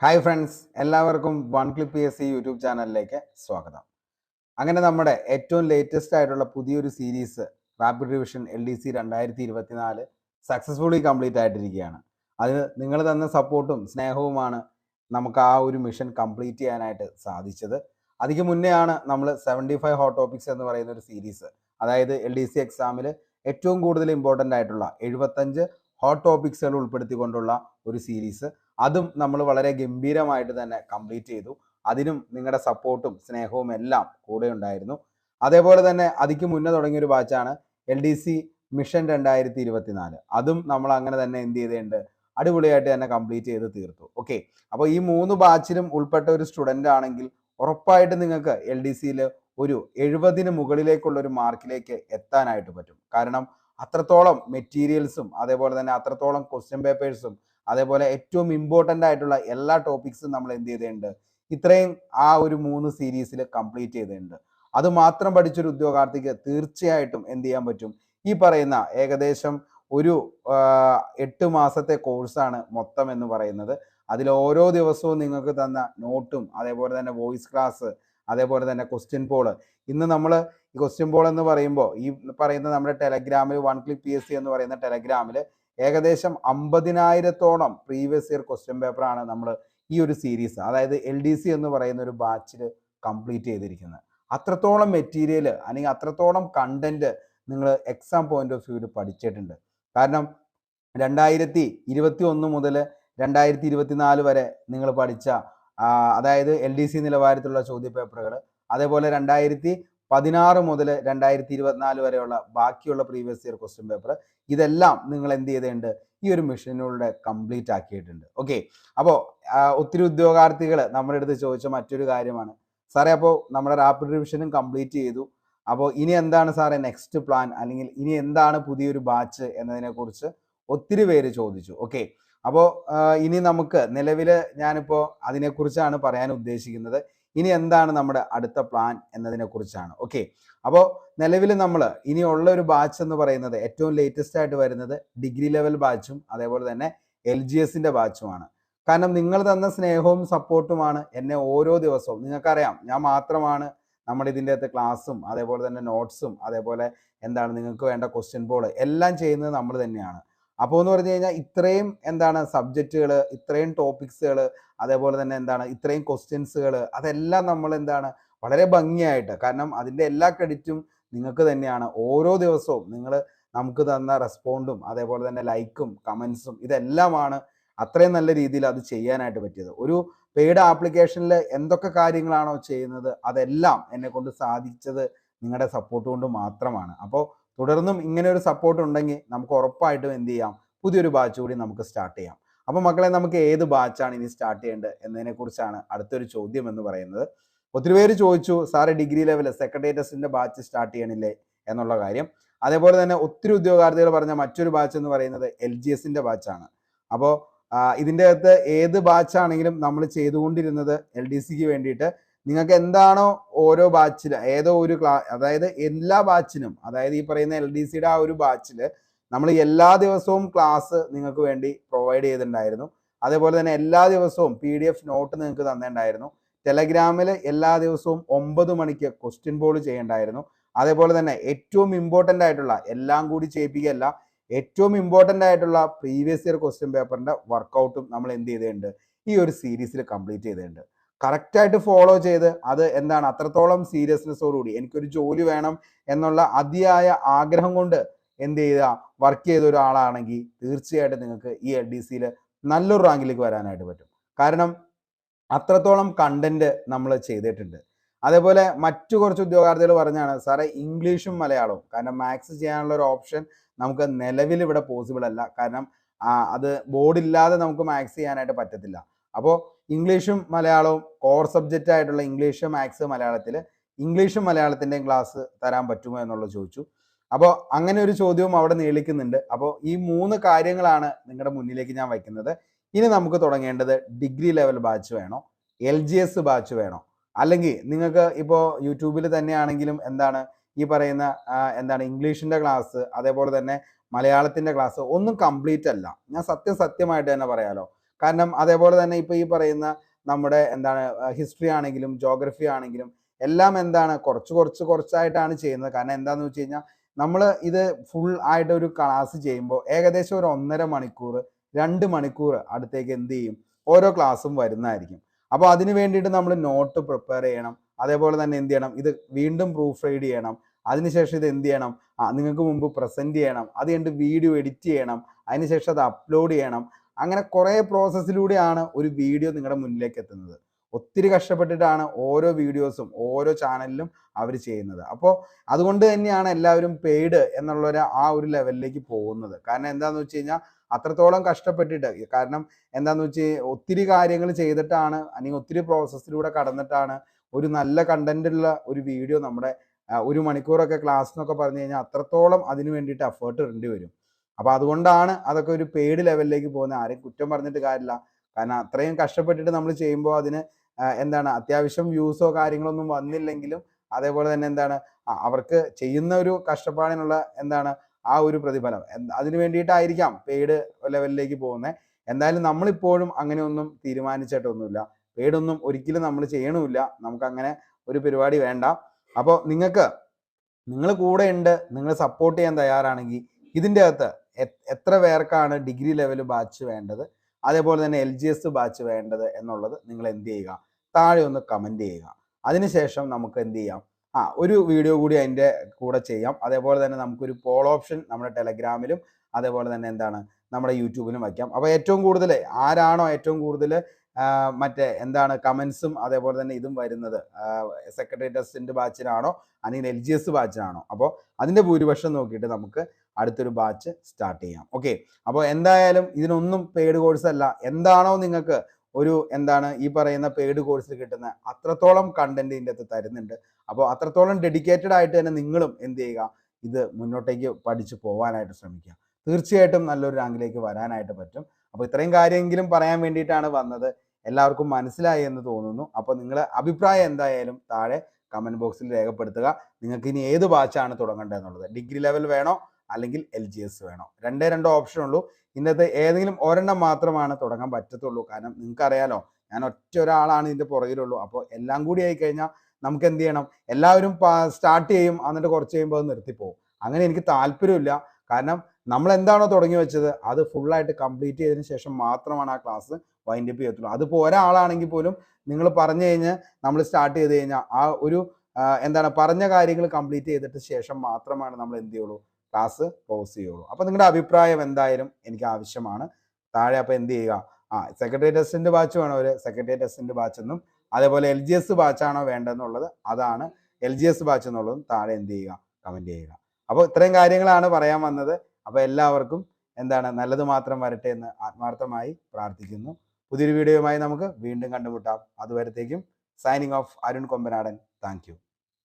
Hi friends എല്ലാവർക്കും one clip S C YouTube ചാനലിലേക്ക് സ്വാഗതം. അങ്ങനെ നമ്മുടെ ഏറ്റവും ലേറ്റസ്റ്റ് ആയിട്ടുള്ള പുതിയൊരു series rapid revision L D C രണ്ടായിരത്തി ഇരുപത്തിനാല് സക്സസ്ഫുള്ളി കംപ്ലീറ്റ് ആയിട്ടിരിക്കുകയാണ്. അതിന് നിങ്ങൾ തന്ന സപ്പോർട്ടും സ്നേഹവുമാണ് നമുക്ക് ആ ഒരു മിഷൻ കംപ്ലീറ്റ് ചെയ്യാനായിട്ട് സാധിച്ചത്. അതിക്ക് മുന്നെയാണ് നമ്മൾ സെവന്റി ഫൈവ് ഹോട്ട് ടോപ്പിക്സ് എന്ന് പറയുന്ന ഒരു സീരീസ് അതായത് എൽ ഡി സി എക്സാമിൽ ഏറ്റവും കൂടുതൽ ഇമ്പോർട്ടന്റ് ആയിട്ടുള്ള എഴുപത്തഞ്ച് ഹോട്ട് ടോപ്പിക്സുകൾ ഉൾപ്പെടുത്തിക്കൊണ്ടുള്ള ഒരു സീരീസ് അതും നമ്മൾ വളരെ ഗംഭീരമായിട്ട് തന്നെ കംപ്ലീറ്റ് ചെയ്തു. അതിനും നിങ്ങളുടെ സപ്പോർട്ടും സ്നേഹവും എല്ലാം കൂടെ ഉണ്ടായിരുന്നു. അതേപോലെ തന്നെ അതിക്ക് മുന്നേ തുടങ്ങിയ ഒരു ബാച്ചാണ് എൽ ഡി സി മിഷൻ രണ്ടായിരത്തി ഇരുപത്തിനാല് അതും നമ്മൾ അങ്ങനെ തന്നെ എന്ത് ചെയ്തിട്ടുണ്ട് അടിപൊളിയായിട്ട് തന്നെ കംപ്ലീറ്റ് ചെയ്ത് തീർത്തു. ഓക്കെ അപ്പോൾ ഈ മൂന്ന് ബാച്ചിലും ഉൾപ്പെട്ട ഒരു സ്റ്റുഡന്റ് ആണെങ്കിൽ ഉറപ്പായിട്ട് നിങ്ങൾക്ക് എൽ ഡി സിയിൽ ഒരു എഴുപതിന് മുകളിലേക്കുള്ള ഒരു മാർക്കിലേക്ക് എത്താനായിട്ട് പറ്റും. കാരണം അത്രത്തോളം മെറ്റീരിയൽസും അതേപോലെ തന്നെ അത്രത്തോളം ക്വസ്റ്റ്യൻ പേപ്പേഴ്സും അതേപോലെ ഏറ്റവും ഇമ്പോർട്ടന്റ് ആയിട്ടുള്ള എല്ലാ ടോപ്പിക്സും നമ്മൾ എന്ത് ചെയ്തിട്ടുണ്ട്? ഇത്രയും ആ ഒരു മൂന്ന് സീരീസിൽ കംപ്ലീറ്റ് ചെയ്തിട്ടുണ്ട്. അത് മാത്രം പഠിച്ചൊരു ഉദ്യോഗാർത്ഥിക്ക് തീർച്ചയായിട്ടും എന്ത് ചെയ്യാൻ പറ്റും? ഈ പറയുന്ന ഏകദേശം ഒരു എട്ട് മാസത്തെ കോഴ്സാണ് മൊത്തം എന്ന് പറയുന്നത്. അതിൽ ഓരോ ദിവസവും നിങ്ങൾക്ക് തന്ന നോട്ടും അതേപോലെ തന്നെ വോയിസ് ക്ലാസ് അതേപോലെ തന്നെ ക്വസ്റ്റ്യൻ പോൾ ഇന്ന് നമ്മൾ ഈ ക്വസ്റ്റ്യൻ പോൾ എന്ന് പറയുമ്പോൾ ഈ പറയുന്ന നമ്മുടെ ടെലഗ്രാമിൽ one click P S C എന്ന് പറയുന്ന ടെലഗ്രാമിൽ ഏകദേശം അമ്പതിനായിരത്തോളം പ്രീവിയസ് ഇയർ ക്വസ്റ്റ്യൻ പേപ്പറാണ് നമ്മൾ ഈ ഒരു സീരീസ് അതായത് എൽ ഡി സി എന്ന് പറയുന്ന ഒരു ബാച്ചിൽ കംപ്ലീറ്റ് ചെയ്തിരിക്കുന്നത്. അത്രത്തോളം മെറ്റീരിയൽ അല്ലെങ്കിൽ അത്രത്തോളം കണ്ടന്റ് നിങ്ങൾ എക്സാം പോയിന്റ് ഓഫ് വ്യൂവിൽ പഠിച്ചിട്ടുണ്ട്. കാരണം രണ്ടായിരത്തി ഇരുപത്തി ഒന്ന് മുതൽ രണ്ടായിരത്തി ഇരുപത്തിനാല് വരെ നിങ്ങൾ പഠിച്ച അതായത് എൽ ഡി സി നിലവാരത്തിലുള്ള ചോദ്യപേപ്പറുകൾ അതേപോലെ രണ്ടായിരത്തി പതിനാറ് മുതൽ രണ്ടായിരത്തി ഇരുപത്തിനാല് വരെയുള്ള ബാക്കിയുള്ള പ്രീവിയസ് ഇയർ ക്വസ്റ്റ്യൻ പേപ്പർ ഇതെല്ലാം നിങ്ങൾ എന്ത് ചെയ്തിട്ടുണ്ട്? ഈ ഒരു മിഷനിലൂടെ കംപ്ലീറ്റ് ആക്കിയിട്ടുണ്ട്. ഓക്കെ അപ്പോൾ ഒത്തിരി ഉദ്യോഗാർത്ഥികൾ നമ്മുടെ അടുത്ത് ചോദിച്ച മറ്റൊരു കാര്യമാണ്. സാറേ അപ്പോൾ നമ്മുടെ റാപ്പിഡ് റിവിഷനും കംപ്ലീറ്റ് ചെയ്തു. അപ്പോൾ ഇനി എന്താണ് സാറേ നെക്സ്റ്റ് പ്ലാൻ അല്ലെങ്കിൽ ഇനി എന്താണ് പുതിയൊരു ബാച്ച് എന്നതിനെക്കുറിച്ച് ഒത്തിരി പേര് ചോദിച്ചു. ഓക്കെ അപ്പോൾ ഇനി നമുക്ക് നിലവിൽ ഞാനിപ്പോൾ അതിനെക്കുറിച്ചാണ് പറയാൻ ഉദ്ദേശിക്കുന്നത്. ഇനി എന്താണ് നമ്മുടെ അടുത്ത പ്ലാൻ എന്നതിനെ കുറിച്ചാണ്. ഓക്കെ അപ്പോൾ നിലവിൽ നമ്മൾ ഇനിയുള്ള ഒരു ബാച്ച് എന്ന് പറയുന്നത് ഏറ്റവും ലേറ്റസ്റ്റ് ആയിട്ട് വരുന്നത് ഡിഗ്രി ലെവൽ ബാച്ചും അതേപോലെ തന്നെ എൽ ജി എസിന്റെ ബാച്ചുമാണ് കാരണം നിങ്ങൾ തന്ന സ്നേഹവും സപ്പോർട്ടുമാണ് എന്നെ ഓരോ ദിവസവും നിങ്ങൾക്കറിയാം ഞാൻ മാത്രമാണ് നമ്മൾ ഇതിന്റെ അകത്ത് ക്ലാസ്സും അതേപോലെ തന്നെ നോട്ട്സും അതേപോലെ എന്താണ് നിങ്ങൾക്ക് വേണ്ട ക്വസ്റ്റ്യൻ ബോൾ എല്ലാം ചെയ്യുന്നത് നമ്മൾ തന്നെയാണ്. അപ്പോൾ എന്ന് പറഞ്ഞു കഴിഞ്ഞാൽ ഇത്രയും എന്താണ് സബ്ജക്റ്റുകൾ ഇത്രയും ടോപ്പിക്സുകൾ അതേപോലെ തന്നെ എന്താണ് ഇത്രയും ക്വസ്റ്റ്യൻസുകൾ അതെല്ലാം നമ്മൾ എന്താണ് വളരെ ഭംഗിയായിട്ട് കാരണം അതിന്റെ എല്ലാ ക്രെഡിറ്റും നിങ്ങൾക്ക് തന്നെയാണ്. ഓരോ ദിവസവും നിങ്ങൾ നമുക്ക് തന്ന റെസ്പോണ്ടും അതേപോലെ തന്നെ ലൈക്കും കമൻസും ഇതെല്ലാമാണ് അത്രയും നല്ല രീതിയിൽ അത് ചെയ്യാനായിട്ട് പറ്റിയത്. ഒരു പെയ്ഡ് ആപ്ലിക്കേഷനിൽ എന്തൊക്കെ കാര്യങ്ങളാണോ ചെയ്യുന്നത് അതെല്ലാം എന്നെ കൊണ്ട് സാധിച്ചത് നിങ്ങളുടെ സപ്പോർട്ട് കൊണ്ട് മാത്രമാണ്. അപ്പോൾ തുടർന്നും ഇങ്ങനെ ഒരു സപ്പോർട്ട് ഉണ്ടെങ്കിൽ നമുക്ക് ഉറപ്പായിട്ടും എന്ത് ചെയ്യാം? പുതിയൊരു ബാച്ച് കൂടി നമുക്ക് സ്റ്റാർട്ട് ചെയ്യാം. അപ്പോൾ മക്കളെ നമുക്ക് ഏത് ബാച്ചാണ് ഇനി സ്റ്റാർട്ട് ചെയ്യേണ്ടത് എന്നതിനെക്കുറിച്ചാണ് അടുത്തൊരു ചോദ്യം എന്ന് പറയുന്നത്. ഒത്തിരി പേര് ചോദിച്ചു സാറ് ഡിഗ്രി ലെവൽ സെക്രട്ടേറിയറ്റസിന്റെ ബാച്ച് സ്റ്റാർട്ട് ചെയ്യണില്ലേ? എന്നുള്ള കാര്യം. അതേപോലെ തന്നെ ഒത്തിരി ഉദ്യോഗാർത്ഥികൾ പറഞ്ഞ മറ്റൊരു ബാച്ച് എന്ന് പറയുന്നത് എൽ ജി എസിന്റെ ബാച്ചാണ് അപ്പോൾ ഇതിന്റെ അകത്ത് ഏത് ബാച്ചാണെങ്കിലും നമ്മൾ ചെയ്തുകൊണ്ടിരുന്നത് എൽ ഡി സിക്ക് വേണ്ടിയിട്ട് നിങ്ങൾക്ക് എന്താണോ ഓരോ ബാച്ചിൽ ഏതോ ഒരു ക്ലാ അതായത് എല്ലാ ബാച്ചിനും അതായത് ഈ പറയുന്ന എൽ ഡി സിയുടെ ആ ഒരു ബാച്ചിൽ നമ്മൾ എല്ലാ ദിവസവും ക്ലാസ് നിങ്ങൾക്ക് വേണ്ടി പ്രൊവൈഡ് ചെയ്തിട്ടുണ്ടായിരുന്നു. അതേപോലെ തന്നെ എല്ലാ ദിവസവും പി ഡി എഫ് നോട്ട് നിങ്ങൾക്ക് തന്നിട്ടുണ്ടായിരുന്നു. ടെലഗ്രാമിൽ എല്ലാ ദിവസവും ഒമ്പത് മണിക്ക് ക്വസ്റ്റ്യൻ ബോൾ ചെയ്യണ്ടായിരുന്നു. അതേപോലെ തന്നെ ഏറ്റവും ഇമ്പോർട്ടന്റ് ആയിട്ടുള്ള എല്ലാം കൂടി ചെയ്യിപ്പിക്കുകയല്ല ഏറ്റവും ഇമ്പോർട്ടന്റ് ആയിട്ടുള്ള പ്രീവിയസ് ഇയർ ക്വസ്റ്റ്യൻ പേപ്പറിന്റെ വർക്കൗട്ടും നമ്മൾ എന്ത് ചെയ്തിട്ടുണ്ട്? ഈ ഒരു സീരീസിൽ കംപ്ലീറ്റ് ചെയ്തിട്ടുണ്ട്. കറക്റ്റായിട്ട് ഫോളോ ചെയ്ത് അത് എന്താണ്? അത്രത്തോളം സീരിയസ്നെസ്സോടുകൂടി എനിക്കൊരു ജോലി വേണം എന്നുള്ള അതിയായ ആഗ്രഹം കൊണ്ട് എന്ത് ചെയ്ത? വർക്ക് ചെയ്ത ഒരാളാണെങ്കിൽ തീർച്ചയായിട്ടും നിങ്ങൾക്ക് ഈ എൽ ഡി സിയിൽ നല്ലൊരു റാങ്കിലേക്ക് വരാനായിട്ട് പറ്റും. കാരണം അത്രത്തോളം കണ്ടന്റ് നമ്മൾ ചെയ്തിട്ടുണ്ട്. അതേപോലെ മറ്റു കുറച്ച് ഉദ്യോഗാർത്ഥികൾ പറഞ്ഞാണ് സാറേ ഇംഗ്ലീഷും മലയാളവും. കാരണം മാത്സ് ചെയ്യാനുള്ള ഒരു ഓപ്ഷൻ നമുക്ക് നിലവിൽ ഇവിടെ പോസിബിൾ അല്ല. കാരണം അത് ബോർഡില്ലാതെ നമുക്ക് മാത്സ് ചെയ്യാനായിട്ട് പറ്റത്തില്ല. അപ്പോൾ ഇംഗ്ലീഷും മലയാളവും കോർ സബ്ജക്റ്റ് ആയിട്ടുള്ള ഇംഗ്ലീഷ് മാത്സ് മലയാളത്തിൽ ഇംഗ്ലീഷും മലയാളത്തിന്റെയും ക്ലാസ് തരാൻ പറ്റുമോ എന്നുള്ളത് ചോദിച്ചു. അപ്പോൾ അങ്ങനെ ഒരു ചോദ്യവും അവിടെ നീളിക്കുന്നുണ്ട്. അപ്പോൾ ഈ മൂന്ന് കാര്യങ്ങളാണ് നിങ്ങളുടെ മുന്നിലേക്ക് ഞാൻ വയ്ക്കുന്നത്. ഇനി നമുക്ക് തുടങ്ങേണ്ടത് ഡിഗ്രി ലെവൽ ബാച്ച് വേണോ? എൽ ജി എസ് ബാച്ച് വേണോ? അല്ലെങ്കിൽ നിങ്ങൾക്ക് ഇപ്പോൾ യൂട്യൂബിൽ തന്നെയാണെങ്കിലും എന്താണ് ഈ പറയുന്ന എന്താണ് ഇംഗ്ലീഷിന്റെ ക്ലാസ് അതേപോലെ തന്നെ മലയാളത്തിന്റെ ക്ലാസ് ഒന്നും കംപ്ലീറ്റ് അല്ല. ഞാൻ സത്യം സത്യമായിട്ട് തന്നെ പറയാലോ. കാരണം അതേപോലെ തന്നെ ഇപ്പോൾ ഈ പറയുന്ന നമ്മുടെ എന്താണ് ഹിസ്റ്ററി ആണെങ്കിലും ജോഗ്രഫി ആണെങ്കിലും എല്ലാം എന്താണ് കുറച്ച് കുറച്ച് കുറച്ചായിട്ടാണ് ചെയ്യുന്നത്. കാരണം എന്താണെന്ന് വെച്ച് കഴിഞ്ഞാൽ നമ്മൾ ഇത് ഫുൾ ആയിട്ട് ഒരു ക്ലാസ് ചെയ്യുമ്പോൾ ഏകദേശം ഒരു ഒന്നര മണിക്കൂർ രണ്ട് മണിക്കൂർ അടുത്തേക്ക് എന്ത് ചെയ്യും? ഓരോ ക്ലാസ്സും വരുന്നതായിരിക്കും. അപ്പോൾ അതിന് വേണ്ടിയിട്ട് നമ്മൾ നോട്ട് പ്രിപ്പയർ ചെയ്യണം. അതേപോലെ തന്നെ എന്ത് ചെയ്യണം? ഇത് വീണ്ടും പ്രൂഫ് റീഡ് ചെയ്യണം. അതിനുശേഷം ഇത് എന്ത് ചെയ്യണം? നിങ്ങൾക്ക് മുമ്പ് പ്രസന്റ് ചെയ്യണം. അത് കഴിഞ്ഞിട്ട് വീഡിയോ എഡിറ്റ് ചെയ്യണം. അതിനുശേഷം അത് അപ്ലോഡ് ചെയ്യണം. അങ്ങനെ കുറേ പ്രോസസ്സിലൂടെയാണ് ഒരു വീഡിയോ നിങ്ങളുടെ മുന്നിലേക്ക് എത്തുന്നത്. ഒത്തിരി കഷ്ടപ്പെട്ടിട്ടാണ് ഓരോ വീഡിയോസും ഓരോ ചാനലിലും അവർ ചെയ്യുന്നത്. അപ്പോൾ അതുകൊണ്ട് തന്നെയാണ് എല്ലാവരും പെയ്ഡ് എന്നുള്ള ഒരു ആ ഒരു ലെവലിലേക്ക് പോകുന്നത്. കാരണം എന്താന്ന് വെച്ച് കഴിഞ്ഞാൽ അത്രത്തോളം കഷ്ടപ്പെട്ടിട്ട് കാരണം എന്താന്ന് വെച്ച് ഒത്തിരി കാര്യങ്ങൾ ചെയ്തിട്ടാണ് അല്ലെങ്കിൽ ഒത്തിരി പ്രോസസ്സിലൂടെ കടന്നിട്ടാണ് ഒരു നല്ല കണ്ടന്റ് ഉള്ള ഒരു വീഡിയോ നമ്മുടെ ഒരു മണിക്കൂറൊക്കെ ക്ലാസ് എന്നൊക്കെ പറഞ്ഞു കഴിഞ്ഞാൽ അത്രത്തോളം അതിന് വേണ്ടിയിട്ട് എഫേർട്ട് ഇടേണ്ടി വരും. അപ്പോൾ അതുകൊണ്ടാണ് അതൊക്കെ ഒരു പെയ്ഡ് ലെവലിലേക്ക് പോകുന്നത്. ആരെയും കുറ്റം പറഞ്ഞിട്ട് കാര്യമില്ല. കാരണം അത്രയും കഷ്ടപ്പെട്ടിട്ട് നമ്മൾ ചെയ്യുമ്പോൾ അതിന് എന്താണ് അത്യാവശ്യം വ്യൂസോ കാര്യങ്ങളൊന്നും വന്നില്ലെങ്കിലും അതേപോലെ തന്നെ എന്താണ് അവർക്ക് ചെയ്യുന്ന ഒരു കഷ്ടപ്പാടിനുള്ള എന്താണ് ആ ഒരു പ്രതിഫലം. അതിനു വേണ്ടിയിട്ടായിരിക്കാം പെയ്ഡ് ലെവലിലേക്ക് പോകുന്നത് എന്തായാലും നമ്മളിപ്പോഴും അങ്ങനെയൊന്നും തീരുമാനിച്ചിട്ടൊന്നുമില്ല. പെയ്ഡൊന്നും ഒരിക്കലും നമ്മൾ ചെയ്യണമില്ല. നമുക്ക് അങ്ങനെ ഒരു പരിപാടി വേണ്ട. അപ്പോൾ നിങ്ങൾക്ക് നിങ്ങൾ കൂടെ ഉണ്ട് നിങ്ങൾ സപ്പോർട്ട് ചെയ്യാൻ തയ്യാറാണെങ്കിൽ ഇതിന്റെ അകത്ത് എത്ര പേർക്കാണ് ഡിഗ്രി ലെവൽ ബാച്ച് വേണ്ടത്? അതേപോലെ തന്നെ എൽ ജി എസ് ബാച്ച് വേണ്ടത് എന്നുള്ളത് നിങ്ങൾ എന്ത് ചെയ്യുക? താഴെ ഒന്ന് കമന്റ് ചെയ്യുക. അതിനുശേഷം നമുക്ക് എന്ത് ചെയ്യാം? ആ ഒരു വീഡിയോ കൂടി അതിന്റെ കൂടെ ചെയ്യാം. അതേപോലെ തന്നെ നമുക്കൊരു പോൾ ഓപ്ഷൻ നമ്മുടെ ടെലഗ്രാമിലും അതേപോലെ തന്നെ എന്താണ്? നമ്മുടെ യൂട്യൂബിലും വയ്ക്കാം. അപ്പോൾ ഏറ്റവും കൂടുതൽ ആരാണോ ഏറ്റവും കൂടുതൽ മറ്റേ എന്താണ് കമൻസും അതേപോലെ തന്നെ ഇതും വരുന്നത്. സെക്രട്ടറി ബാച്ചിനാണോ? അല്ലെങ്കിൽ എൽ ജി എസ് ബാച്ചിനാണോ? അപ്പോൾ അതിന്റെ ഭൂരിപക്ഷം നോക്കിയിട്ട് നമുക്ക് അടുത്തൊരു ബാച്ച് സ്റ്റാർട്ട് ചെയ്യാം. ഓക്കെ അപ്പോൾ എന്തായാലും ഇതിനൊന്നും പെയ്ഡ് കോഴ്സ് അല്ല. എന്താണോ നിങ്ങൾക്ക് ഒരു എന്താണ് ഈ പറയുന്ന പെയ്ഡ് കോഴ്സിൽ കിട്ടുന്ന അത്രത്തോളം കണ്ടന്റ് ഇതിന്റെ അകത്ത് തരുന്നുണ്ട്. അപ്പോൾ അത്രത്തോളം ഡെഡിക്കേറ്റഡ് ആയിട്ട് തന്നെ നിങ്ങളും എന്ത് ചെയ്യുക? ഇത് മുന്നോട്ടേക്ക് പഠിച്ചു പോകാനായിട്ട് ശ്രമിക്കുക. തീർച്ചയായിട്ടും നല്ലൊരു റാങ്കിലേക്ക് വരാനായിട്ട് പറ്റും. അപ്പോൾ ഇത്രയും കാര്യമെങ്കിലും പറയാൻ വേണ്ടിയിട്ടാണ് വന്നത്. എല്ലാവർക്കും മനസ്സിലായി എന്ന് തോന്നുന്നു. അപ്പോൾ നിങ്ങൾ അഭിപ്രായം എന്തായാലും താഴെ കമന്റ് ബോക്സിൽ രേഖപ്പെടുത്തുക. നിങ്ങൾക്ക് ഇനി ഏത് ബാച്ചാണ് തുടങ്ങേണ്ടത് എന്നുള്ളത്? ഡിഗ്രി ലെവൽ വേണോ? അല്ലെങ്കിൽ എൽ ജി എസ് വേണോ? രണ്ടേ രണ്ടോ ഓപ്ഷൻ ഉള്ളൂ. ഇന്നത്തെ ഏതെങ്കിലും ഒരെണ്ണം മാത്രമാണ് തുടങ്ങാൻ പറ്റത്തുള്ളൂ. കാരണം നിങ്ങൾക്ക് അറിയാലോ ഞാൻ ഒറ്റ ഒരാളാണ് ഇതിന്റെ പുറകിലുള്ളൂ. അപ്പോൾ എല്ലാം കൂടി ആയി കഴിഞ്ഞാൽ നമുക്ക് എന്ത് ചെയ്യണം? എല്ലാവരും സ്റ്റാർട്ട് ചെയ്യും. എന്നിട്ട് കുറച്ച് കഴിയുമ്പോൾ അത് നിർത്തിപ്പോകും അങ്ങനെ എനിക്ക് താല്പര്യമില്ല. കാരണം നമ്മൾ എന്താണോ തുടങ്ങി വെച്ചത് അത് ഫുള്ളായിട്ട് കംപ്ലീറ്റ് ചെയ്തതിന് ശേഷം മാത്രമാണ് ആ ക്ലാസ് വൈൻഡ് അപ്പ് ചെയ്യത്തുള്ളൂ. അതിപ്പോൾ ഒരാളാണെങ്കിൽ പോലും നിങ്ങൾ പറഞ്ഞു കഴിഞ്ഞാൽ നമ്മൾ സ്റ്റാർട്ട് ചെയ്ത് കഴിഞ്ഞാൽ ആ ഒരു എന്താണ് പറഞ്ഞ കാര്യങ്ങൾ കംപ്ലീറ്റ് ചെയ്തിട്ട് ശേഷം മാത്രമാണ് നമ്മൾ എന്ത് ചെയ്യുള്ളൂ? ക്ലാസ് പോസ് ചെയ്യുള്ളൂ. അപ്പോൾ നിങ്ങളുടെ അഭിപ്രായം എന്തായാലും എനിക്ക് ആവശ്യമാണ്. താഴെ അപ്പോൾ എന്ത് ചെയ്യുക? ആ സെക്രട്ടറി ടെസ്റ്റിന്റെ ബാച്ച് വേണോ ഒരു സെക്രട്ടറി ടെസ്റ്റിന്റെ ബാച്ച് എന്നും അതേപോലെ എൽ ജി എസ് ബാച്ചാണോ വേണ്ടതെന്നുള്ളത് അതാണ് എൽ ജി എസ് ബാച്ച് എന്നുള്ളതും താഴെ എന്ത് ചെയ്യുക? കമന്റ് ചെയ്യുക. അപ്പോൾ ഇത്രയും കാര്യങ്ങളാണ് പറയാൻ വന്നത്. അപ്പോൾ എല്ലാവർക്കും എന്താണ് നല്ലത് മാത്രം വരട്ടെ എന്ന് ആത്മാർത്ഥമായി പ്രാർത്ഥിക്കുന്നു. പുതിയൊരു വീഡിയോയുമായി നമുക്ക് വീണ്ടും കണ്ടുമുട്ടാം. അതുവരത്തേക്കും signing off Arun Kombanadan. Thank